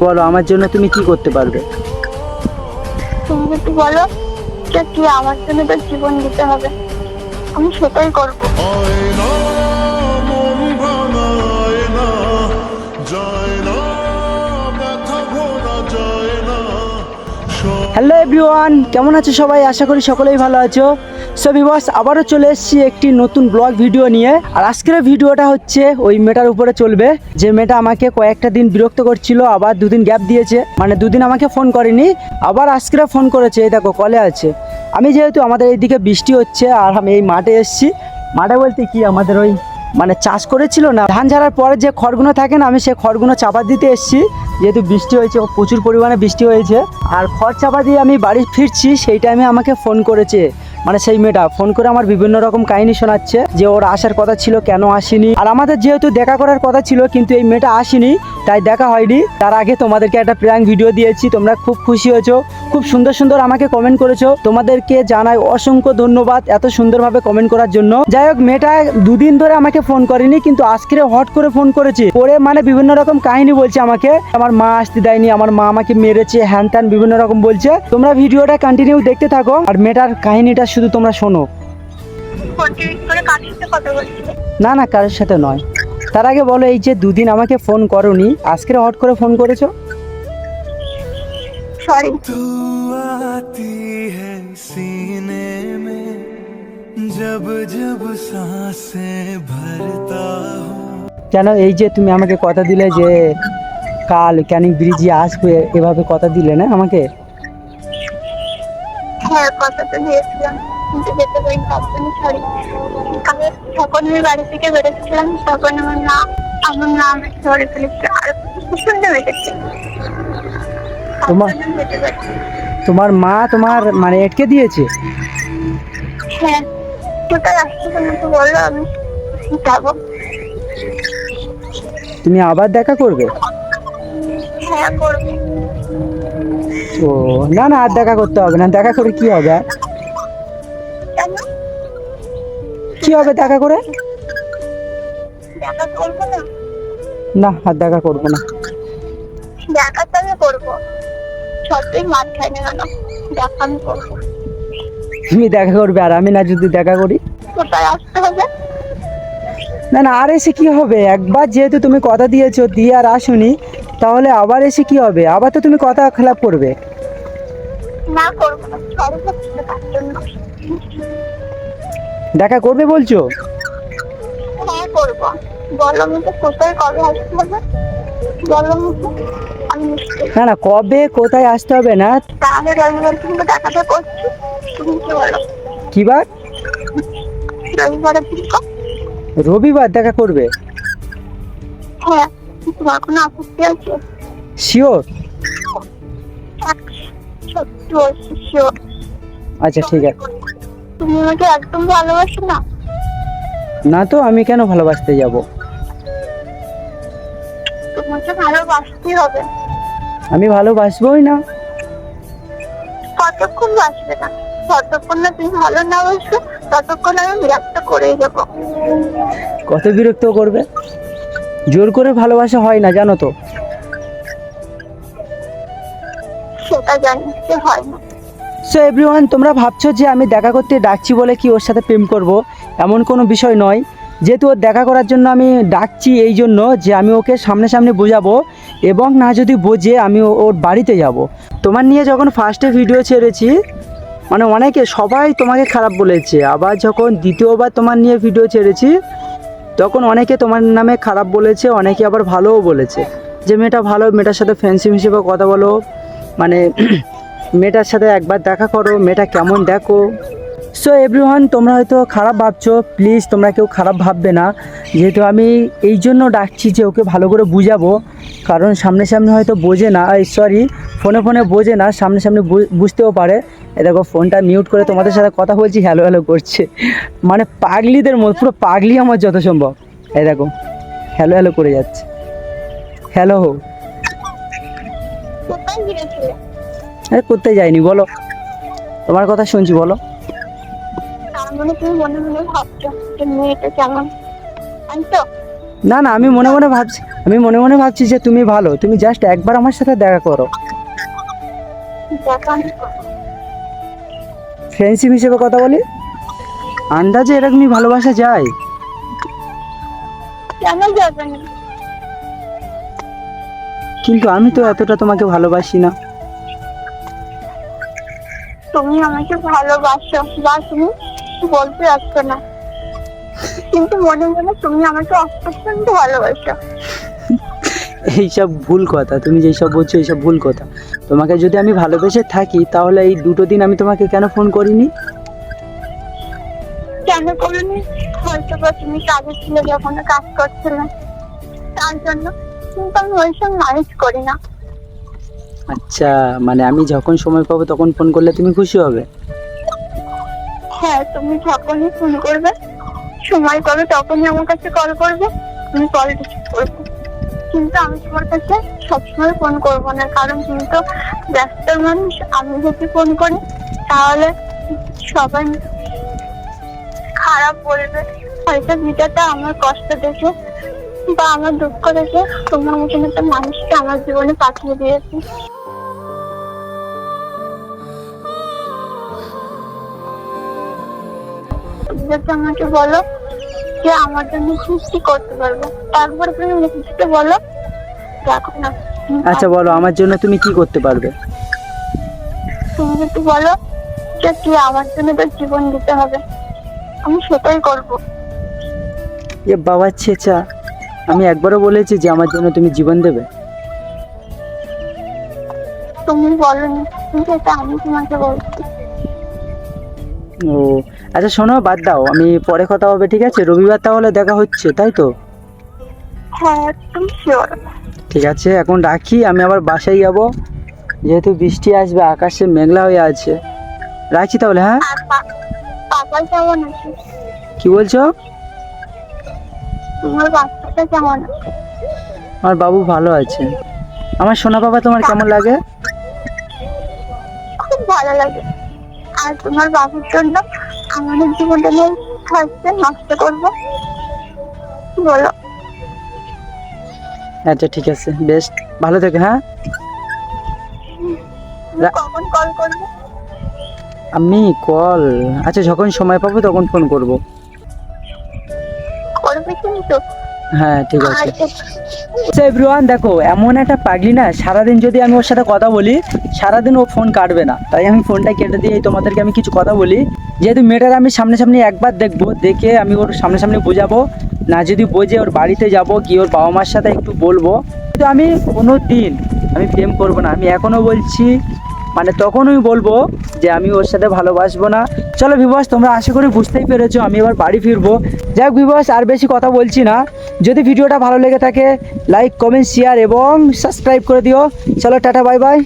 বলো আমার জন্য তুমি কি করতে পারবে? তুমি যদি বলো যে কি আমার জন্য তো জীবন দিতে হবে আমি সেটাই করব। মন হ্যালো এভরিওয়ান কেমন আছো সবাই? আশা করি সকলেই ভালো আছো। সো বিবাস আবারও চলে এসেছি একটি নতুন ব্লগ ভিডিও নিয়ে। আর আজকের ভিডিওটা হচ্ছে ওই মেয়েটার উপরে চলবে। যে মেয়েটা আমাকে কয়েকটা দিন বিরক্ত করছিল, আবার দুদিন গ্যাপ দিয়েছে। মানে দুদিন আমাকে ফোন করেনি, আবার আজকের ফোন করেছে। এই দেখো, কলে আছে। আমি যেহেতু আমাদের এইদিকে বৃষ্টি হচ্ছে, আর আমি এই মাঠে এসেছি। মাঠে বলতে কি, আমাদের ওই মানে চাষ করেছিল না, ধান ঝাড়ার পরে যে খড়গুলো থাকে না, আমি সেই খড়গুলো চাপা দিতে এসেছি। যেহেতু বৃষ্টি হয়েছে প্রচুর পরিমাণে বৃষ্টি হয়েছে। আর খড় চাপা দিয়ে আমি বাড়ি ফিরছি, সেই টাইমে আমাকে ফোন করেছে। মানে সেই মেয়েটা ফোন করে আমার বিভিন্ন রকম কাহিনী শোনাচ্ছে যে ওর আসার কথা ছিল, কেন আসেনি? আর আমাদের যেহেতু দেখা করার কথা ছিল, কিন্তু এই মেয়েটা আসেনি, তাই দেখা হয়নি। তার আগে তোমাদেরকে একটা প্র্যাঙ্ক ভিডিও দিয়েছি, তোমরা খুব খুশি হয়েছো। খুব সুন্দর সুন্দর আমাকে কমেন্ট করেছ। তোমাদেরকে জানাই অসংখ্য ধন্যবাদ এত সুন্দরভাবে কমেন্ট করার জন্য। যাই হোক, মেয়েটা দুদিন ধরে আমাকে ফোন করেনি, কিন্তু আজকে হট করে ফোন করেছে। করে মানে বিভিন্ন রকম কাহিনী বলছে আমাকে। আমার মা আসতে দেয়নি আমার মা আমাকে মেরেছে হ্যান ত্যান বিভিন্ন রকম বলছে তোমরা ভিডিওটা কন্টিনিউ দেখতে থাকো আর মেয়েটার কাহিনীটা শুধু তোমরা শোনো ফোনটি করে কার সাথে কথা বলছিলে না না কারোর সাথে নয় তার আগে বলো এই যে দুদিন আমাকে ফোন করনি আজকে হট করে ফোন করেছো সরি तू आती है सीने में जब जब सांसें भरता हूँ কেন এই যে তুমি আমাকে কথা দিলে যে কাল ক্যানিং ব্রিজে আসবে এভাবে কথা দিলে না আমাকে? হ্যাঁ কথা তো দিয়েছিলাম। কিন্তু যেতে পারিনি তার জন্য সরি কারণ যখন আমি বাড়ি থেকে বেরোচ্ছিলাম তখন আমার মা আমার নাম ধরে ফেলেছে আর শুনতে পেরেছে তোমার- তোমার মা তোমার মানে এটকে দিয়েছে? হ্যাঁ কোথায় আসছে তুমি তো বলল আমি যাব। তুমি আবার দেখা করবে? হ্যাঁ করব। ও না না আর দেখা করতে হবে না। দেখা করে কি হবে? কি হবে দেখা করে? না। আর দেখা করব না। দেখা তো আমি করব সত্যি মাঠ না কেন? দেখা আমি করব। তুমি দেখা করবে আর আমি না যদি দেখা করি? কোথায় আসতে হবে? না না আর এসে কি হবে? একবার যেহেতু তুমি কথা দিয়েছ দিয়ে আর আসুনি তাহলে আবার এসে কি হবে? আবার তো তুমি কথা খেলাপ করবে। না করব দেখা করবে বলছো? হ্যাঁ করব। বলো আমাকে কোথায় কবে আসতে হবে? বলো আমাকে আমি নিশ্চয়ই না না কবে কোথায় আসতে হবে না? তাহলে রবিবার কিন্তু দেখাটা করছি তুমি কি বলো? কি বার? রবিবার দেখা করবে? হ্যাঁ। তোমার কোনো আপত্তি আছে। শিওর সত্যি বলছি sure। আচ্ছা ঠিক আছে। তুমি আমাকে একদম ভালোবাসো না? না তো আমি কেন ভালোবাসতে যাব? তোমাকে ভালোবাসতেই হবে। আমি ভালোবাসবোই না। কতক্ষণ বাসবে না? যতক্ষণ না তুমি ভালো না বাসো ততক্ষণ আমি বিরক্ত করেই যাব কত বিরক্ত করবে? জোর করে ভালোবাসা হয় না জানো তো। সেটা হয় না। সো এভরিওয়ান তোমরা ভাবছ যে আমি দেখা করতে ডাকছি বলে কি ওর সাথে প্রেম করব? এমন কোনো বিষয় নয়। যেহেতু ওর দেখা করার জন্য আমি ডাকছি এই জন্য যে আমি ওকে সামনে সামনে বোঝাবো এবং না যদি বোঝে আমি ওর বাড়িতে যাব। তোমার নিয়ে যখন ফার্স্টে ভিডিও ছেড়েছি মানে অনেকে সবাই তোমাকে খারাপ বলেছে। আবার যখন দ্বিতীয়বার তোমার নিয়ে ভিডিও ছেড়েছি তখন অনেকে তোমার নামে খারাপ বলেছে, অনেকে আবার ভালোও বলেছে। যে মেয়েটা ভালো, মেয়েটার সাথে ফ্রেন্ডশিপ হিসেবে কথা বলো মানে মেয়েটার সাথে একবার দেখা করো, মেয়েটা কেমন দেখো। সো এভরিওয়ান তোমরা হয়তো খারাপ ভাবছ। প্লিজ তোমরা কেউ খারাপ ভাববে না। যেহেতু আমি এই জন্য ডাকছি যে ওকে ভালো করে বুঝাবো। কারণ সামনে সামনে হয়তো বোঝে না। এই সরি ফোনে ফোনে বোঝে না। সামনে সামনে বু- বুঝতেও পারে। এ দেখো ফোনটা মিউট করে তোমাদের সাথে কথা বলছি হ্যালো হ্যালো করছে। মানে পাগলিদের মতো পুরো পাগলি আমার যত সম্ভব। এই দেখো হ্যালো হ্যালো করে যাচ্ছে। হ্যালো হো আরে কোথায় যায়নি বলো। তোমার কথা শুনছি বলো। মানে তুমি মনে মনে ভাবছ যে মেয়েটা কেমন? আমি তো? না না আমি মনে মনে ভাবছি আমি মনে মনে ভাবছি যে তুমি ভালো তুমি জাস্ট একবার আমার সাথে দেখা করো। ফ্রেন্ডশিপ হিসেবে কথা বলি? আন্দাজে এরকমই ভালোবাসা যায়। কিন্তু আমি তো এতটা তোমাকে ভালোবাসি না। তুমি আমাকে ভালোবাসো বা তুমি বলতে যাচ্ছ না। কিন্তু মনে মনে তুমি আমাকে অত্যন্ত ভালোবাসো। এইসব ভুল কথা তুমি যেসব বলছো এইসব ভুল কথা। তোমাকে যদি আমি ভালোবেসে থাকি তাহলে এই দুটো দিন আমি তোমাকে কেন ফোন করিনি? কেন করিনি? হয়তো বা তুমি কাজে ছিলে যখন কাজ করছিলে তার জন্য কিন্তু আমি ওই সব ম্যানেজ করি না। আচ্ছা মানে আমি যখন সময় পাবো তখন ফোন করলে তুমি খুশি হবে? হ্যাঁ তুমি যখনই ফোন করবে, সময় পাবে তখনই আমার কাছে কল করবে, আমি কল রিসিভ করব। কিন্তু আমি তোমার কাছে সবসময় ফোন করব না, কারণ তুমি তো ব্যস্ত মানুষ, আমি যদি ফোন করি, তাহলে সবাই খারাপ বলবে। হয়তো ভিডিওটা আমার কষ্ট দেখে বা আমার দুঃখ দেখে তোমার মতন একটা মানুষকে আমার জীবনে পাঠিয়ে দিয়েছে। যদি আমাকে বলো যে আমার জন্য কি কি করতে পারব। তারপরে তুমি নিজেকে বলো দেখো না। আচ্ছা বলো আমার জন্য তুমি কি করতে পারবে? তুমি যদি বলো যে তুই আমার জন্য তোর জীবন দিতে হবে আমি সেটাই করব। এ বাবা ছেচা আমি একবারও বলেছি যে আমার জন্য তুমি জীবন দেবে। তুমি বলনি কিন্তু এটা আমি তোমাকে বলছি। ও আচ্ছা শোনো বাদ দাও। আমি পরে কথা হবে ঠিক আছে? রবিবার তাহলে দেখা হচ্ছে তাই তো? হ্যাঁ একদম শিওর ঠিক আছে এখন রাখি। আমি আবার বাসায় যাব। যেহেতু বৃষ্টি আসবে আকাশে মেঘলা হয়ে আছে। রাখছি তাহলে হ্যাঁ? কি বলছো? আমার বাবু ভালো আছে। আমার সোনা বাবা তোমার কেমন লাগে? খুব ভালো লাগে। আর তোমার বাবুর জন্য আমাদের জীবনটা নিয়ে থাকতে নষ্ট করব। বলো। আচ্ছা ঠিক আছে। বেশ ভালো থেকে হ্যাঁ? কখন কল করবে? আমি কল আচ্ছা যখন সময় পাবো তখন ফোন করব। করবে কিন্তু। হ্যাঁ ঠিক আছে। এ- আচ্ছা এভরিওয়ান দেখো, এমন একটা পাগলি না, সারাদিন যদি আমি ওর সাথে কথা বলি, সারাদিন ও ফোন কাটবে না। তাই আমি ফোনটা কেটে দিয়ে তোমাদেরকে আমি কিছু কথা বলি। যেহেতু মেয়েটার আমি সামনাসামনি একবার দেখব, দেখে আমি ওর সামনাসামনি বোঝাবো। না যদি বোঝে ওর বাড়িতে যাব, কি ওর বাবা মার সাথে একটু বলব। কিন্তু আমি কোনো দিন আমি প্রেম করব না। আমি এখনও বলছি মানে তখনই বলব যে আমি ওর সাথে ভালোবাসবো না। চলো বিবাস তোমরা আশা করি বুঝতেই পেরেছ, আমি এবার বাড়ি ফিরবো। যাই হোক বিবাস আর বেশি কথা বলছি না। যদি ভিডিওটা ভালো লেগে থাকে লাইক কমেন্ট শেয়ার এবং সাবস্ক্রাইব করে দিও। চলো, টাটা বাই বাই